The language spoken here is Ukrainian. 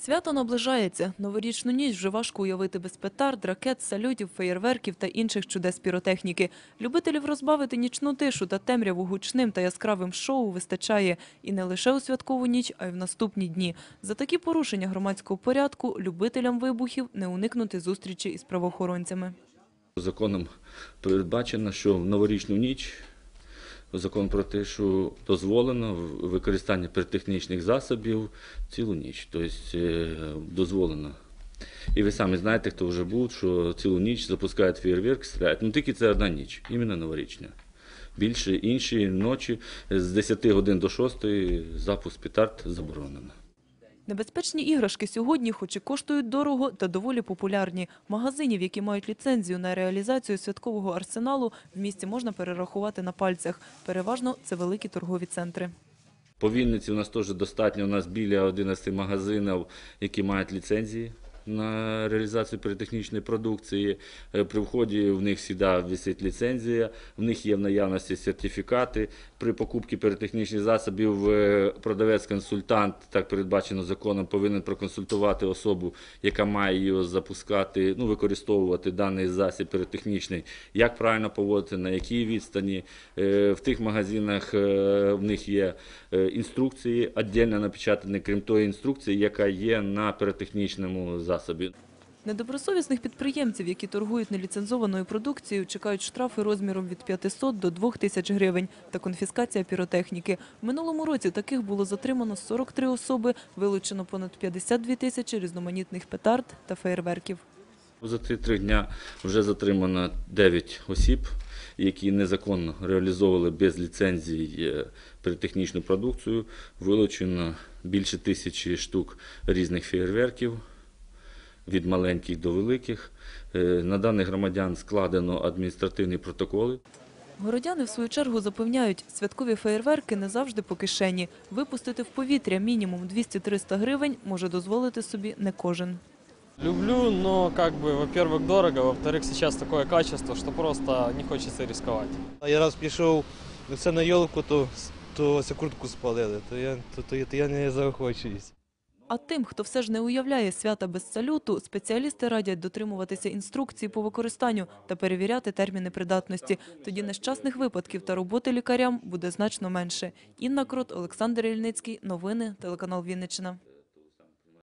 Свято наближається. Новорічну ніч вже важко уявити без петард, ракет, салютів, феєрверків та інших чудес піротехніки. Любителів розбавити нічну тишу та темряву гучним та яскравим шоу вистачає і не лише у святкову ніч, а й в наступні дні. За такі порушення громадського порядку любителям вибухів не уникнути зустрічі із правоохоронцями. Законом передбачено, що в новорічну ніч закон про те, що дозволено використання піротехнічних засобів цілу ніч. Тобто е, дозволено. І ви самі знаєте, хто вже був, що цілу ніч запускають фейерверк, стріляють. Ну тільки це одна ніч, іменно новорічна. Більше інші ночі з 10 годин до 6 запуск петард заборонено. Небезпечні іграшки сьогодні, хоч і коштують дорого, та доволі популярні. Магазинів, які мають ліцензію на реалізацію святкового арсеналу, в місті можна перерахувати на пальцях. Переважно це великі торгові центри. По Вінниці у нас теж достатньо. У нас біля 11 магазинів, які мають ліцензії на реалізацію піротехнічної продукції. Е, При вході в них завжди висить ліцензія, в них є в наявності сертифікати. При покупці піротехнічних засобів е, продавець-консультант, так передбачено законом, повинен проконсультувати особу, яка має його запускати, ну, використовувати даний засіб піротехнічний, як правильно поводити, на якій відстані. Е, В тих магазинах в них є інструкції, віддільно напечатані, крім тої інструкції, яка є на піротехнічному засобі. Недобросовісних підприємців, які торгують неліцензованою продукцією, чекають штрафи розміром від 500 до 2000 гривень та конфіскація піротехніки. В минулому році таких було затримано 43 особи, вилучено понад 52 тисячі різноманітних петард та феєрверків. За ці три дня вже затримано 9 осіб, які незаконно реалізовували без ліцензії е, піротехнічну продукцію. Вилучено більше тисячі штук різних фейерверків від маленьких до великих. Е, На даних громадян складено адміністративні протоколи. Городяни, в свою чергу, запевняють, святкові феєрверки не завжди по кишені. Випустити в повітря мінімум 200-300 гривень може дозволити собі не кожен. Люблю, но как бы, во-первых, дорого, во-вторых, сейчас такое качество, что просто не хочется рисковать. А я раз пішов це на йолку, то, то ось куртку спалили, то я, то, то, то я не заохочуюсь. А тим, хто все ж не уявляє свята без салюту, спеціалісти радять дотримуватися інструкцій по використанню та перевіряти терміни придатності. Тоді нещасних випадків та роботи лікарям буде значно менше. Інна Крот, Олександр Ільницький. Новини, телеканал Вінниччина.